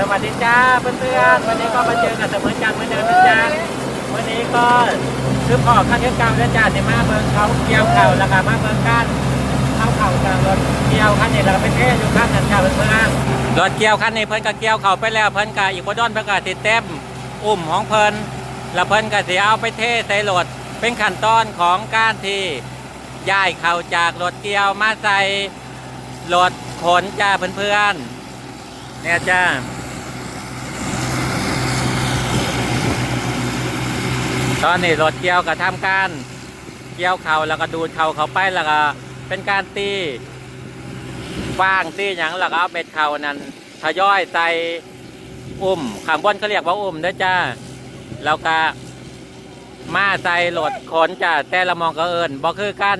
สวัสดีจ้าเพื่อนๆวันนี้ก็มาเจอกันเสมอกันเหมือนเดิมนะจ๊ะวันนี้ก็คือพอข้าเทียบกรรมแล้วจ้าที่มาเบิงเขาเกี่ยวเข่าแล้วก็มาเบิงกันเข้าเข่าจากรถเกี่ยวคันนี้แล้วก็เป็นเทศอยู่ข้างนั้นจ้าเพื่อนๆรถเกี่ยวคันนี้เพิ่นก็เกี่ยวเข่าไปแล้วเพิ่นก็อีกบ่ดอนเพิ่นก็ติดเต็มอุ้มของเพิ่นแล้วเพิ่นก็สิเอาไปเทใส่รถเป็นขั้นตอนของการที่ย้ายเข่าจากรถเกี่ยวมาใส่รถขนจ้าเพื่อนๆเนี่ยจ้า ตอนนี้รถเกี่ยวกับทำการเกี่ยวเขาแล้วก็ดูดเขาเขาไปแล้วก็เป็นการตีฟางตีอย่างแล้วก็เอาเบ็ดเขานั้นทยอยใส่อุ้มขางบนเขาเรียกว่าอุ้มเด้อจ้าแล้วก็มาใส่รถขนจ้าแต่ละมองก็เอิญบ่คือกัน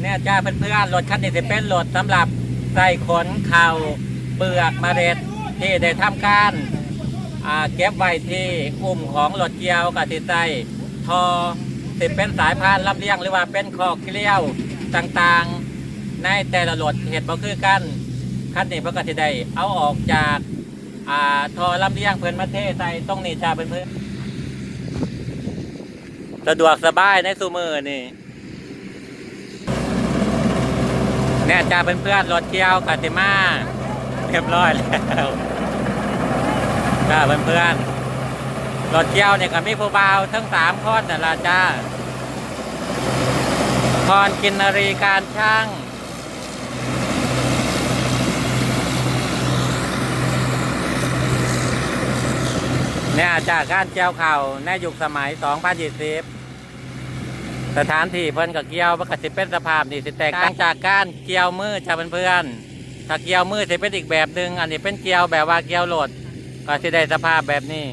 เนี่ยจ้าเพื่อนๆรถคันนี้จะเป็นรถสำหรับใส่ขนเข่าเปลือกเมล็ดที่ได้ทำการ เก็บไว้ที่อุ้มของรถเกี่ยวกับติดใจทอติดเป็นสายพานลำเลียงหรือว่าเป็นคอกเกลียวต่างๆ ในแต่ละรถเหตุบ่คือกันคันนี้เพื่อก็สิได้เอาออกจากอ่าทอลำเลียงเพื่อนมาเทใส่ตรงนี้จ้าเพื่อนๆสะดวกสบายในสูมือนี่เนี่ยจ้าเพื่อนๆรถเกี่ยวกัติมา เรียบร้อยแล้ว จ้าเพื่อนๆรถเกี่ยวเนี่ยก็มีผู้บ่าวทั้งสามคนนั่นละจ้าพรกินนรีการช่างเนี่ยจากการเกี่ยวเข่าในยุคสมัย 2020 สถานที่เพิ่นกับเกี่ยวมันก็สิเป็นสภาพนี่สิแตกต่างจากการเกี่ยวมือจ้าเพื่อนๆถ้าเกี่ยวมือสิเป็นอีกแบบหนึ่งอันนี้เป็นเกี่ยวแบบว่าเกี่ยวโหลด ก็สิได้สภาพแบบนี้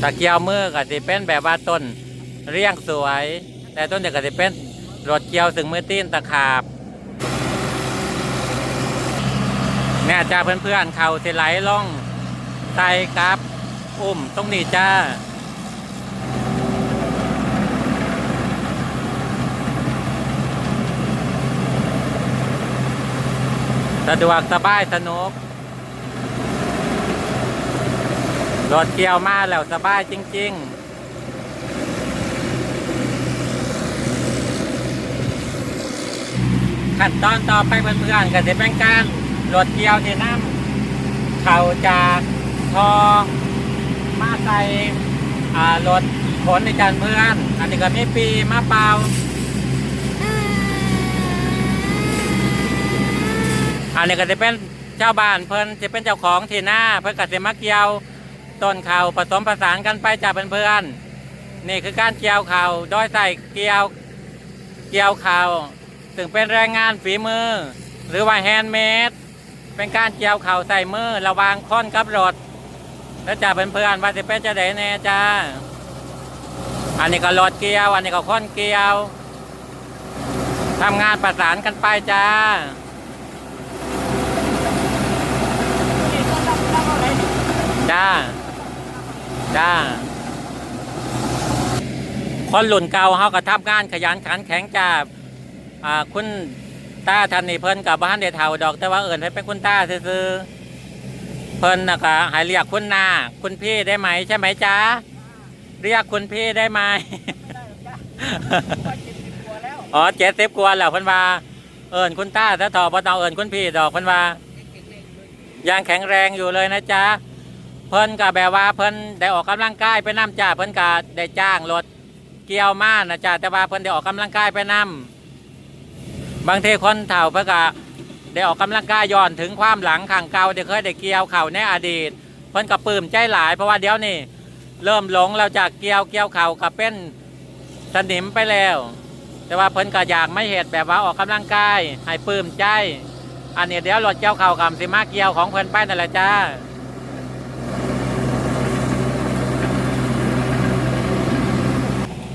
ถ้าเกียวมือก็สิเป็นแบบว่าต้นเรียงสวย แต่ต้นเด็กก็สิเป็นรถเกียวถึงมือตีนตะขาบเนี่ยจ้าเพื่อนๆเขาสิไหลล่องไตกับ อุ้มตรงนี้จ้า สะดวกสบายสนุกรถเกี่ยวมาแล้วสบายจริง ๆขั้นตอนต่อไปเพื่อนๆก็จะเป็นการรถเกี่ยวที่น้ำเขาจากทอมาใส่รถขนในจานเพื่อน อันนี้ก็มีปีมาเปล่า อันนี้ก็จะเป็นเจ้าบ้านเพิ่นจะเป็นเจ้าของที่หน้าเพิ่นก็จะมาเกี่ยวต้นข้าวผสมผสานกันไปจากเพื่อนๆนี่คือการเกี่ยวข้าวโดยใส่เกี่ยวเกี่ยวข้าวถึงเป็นแรงงานฝีมือ หรือว่าแฮนด์เมดเป็นการเกี่ยวข้าวใส่มือระวางค้อนกับรถแล้วจ่าเพื่อนๆว่าจะเป็นจะไดแน่จ้าอันนี้ก็รถเกี่ยว อันนี้ก็ค้อนเกี่ยวทำงานประสานกันไปจ้า จ้า จ้าคนหลุ่นเก่าเขาก็ทำงานขยันขันแข็งจ้าอ่าคุณตาท่านนี่เพิ่นกับบ้านเดเท่าดอก แต่ว่าเอิญให้เป็นคุณตาซื้อๆเพิ่นนะก็ให้เรียกคุณนาคุณพี่ได้ไหมใช่ไหมจ้าเรียกคุณพี่ได้ไหมอ๋อเจ็ดสิบกว่าแล้วเพิ่นว่าเอิญคุณตาถ้าถอบ่ต้องเอิญคุณพี่ดอกเพิ่นว่ายังแข็งแรงอยู่เลยนะจ๊ะ เพิ่นก็แบบว่าเพิ่นได้ออกกำลังกายไปนํจ้าเพิ่นก็ได้จ้างรถเกี่ยวมานะจ้าแต่ว่าเพิ่นได้ออกกำลังกายไปนํบางทีคนเฒ่าเพิ่นก็ได้ออกกำลังกายย้อนถึงความหลังขังเก่าที่เคยได้เกี่ยวเข่าในอดีต เพิ่นก็ปลื้มใจหลายเพราะว่าเดี๋ยวนี้เริ่มหลงเราจากเกี่ยวเกี่ยวเข่ากับเป็นสนิมไปแล้ว แต่ว่าเพิ่นก็อยากไม่เหตุแบบว่าออกกำลังกายให้ปลื้มใจ อันนี้เดี๋ยวรถเกี่ยวเข่ากับสิมาเกี่ยวของเพิ่นไปนั่นแหละจ้า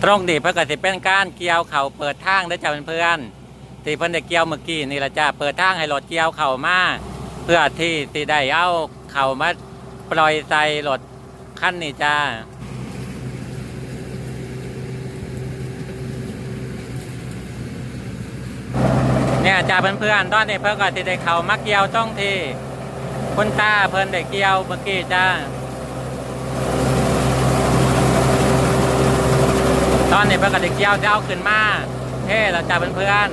ตรงนี้เพื่อกสิเป็นการเกี่ยวเข่าเปิดทางได้จ้าเพื่อนๆที่เพิ่นได้เกี่ยวเมื่อกี้นี่ละจ้าเปิดทางให้รถเกี่ยวเข่ามาเพื่อที่สิได้เอาเข่ามาปล่อยใส่รถคันนี้จ้าเนี่ยจ้าเพื่อนๆตอนนี้เพื่อนก็สิได้เขามาเกี่ยวต้องที่คุณตาเพิ่นได้เกี่ยวเมื่อกี้จ้า ตอนนี้เพื่อนก็ได้เกี่ยวจะเอาขึ้นมาเฮ้เราจ้าเพื่อน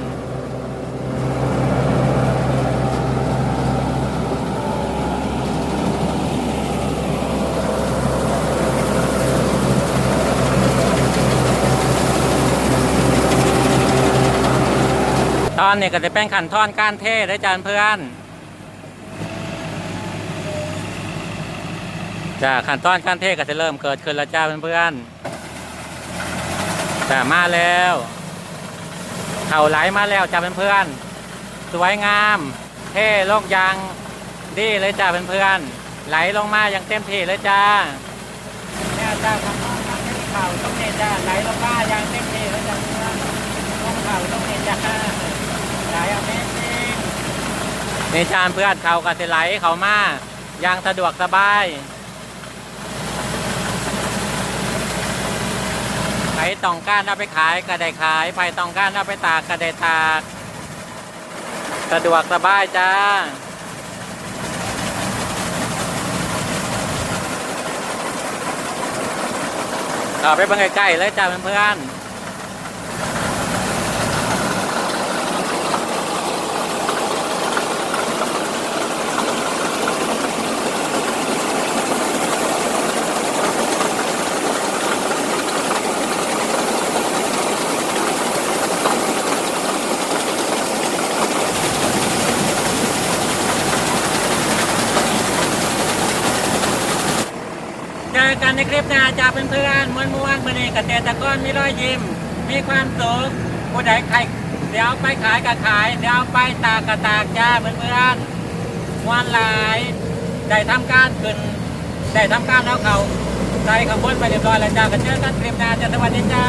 ตอนนี้ก็จะเป็นขั้นตอนก้ารเท่ได้จานเพื่อนจ้าขั้นตอนการเทก็จะเริ่มเกิดขึ้นแล้วจ้าเพื่อนๆ จ้ามาแล้ว เข่าไหลมาแล้วจ้าเพื่อนๆสวยงาม เท่โลกยางดีเลยจ้าเพื่อนๆไหลลงมาอย่างเต็มที่เลยจ้าเนี่ยจ้าขั้นตอนการเข่าตรงเนี้จ้าไหลลงมาอย่างเต็มที่เลยจ้าเพื่องเข่าตรงเนี้จ้าไหลเอาเมซิ่งนี่จานเพื่อนเข่าก็จะไหลเขามาอย่างสะดวกสบาย ใคร ตองก้านเอาไปขายก็ได้ขายไผ่ตองก้านเอาไปตากก็ได้ตาก สะดวกสบายจ้าเอาไปเบิ่งใกล้ๆเลยจ้าเพื่อนๆ ในคลิปนาจ้าเพื่อนๆม้วนๆมื่อนี้เกษตรกรมีรอยยิ้ม มีความสุขผู้ใดใครเดี๋ยวเอาไปขายก็ขาย เดี๋ยวเอาไปตากก็ตากจ้าเพื่อนๆมวนหลายได้ทำการขึ้นได้ทำการแล้วเขาใจขบวนไปเรียบร้อยแล้วจ้ากันเจอกันคลิปหน้าจ้าสวัสดีจ้า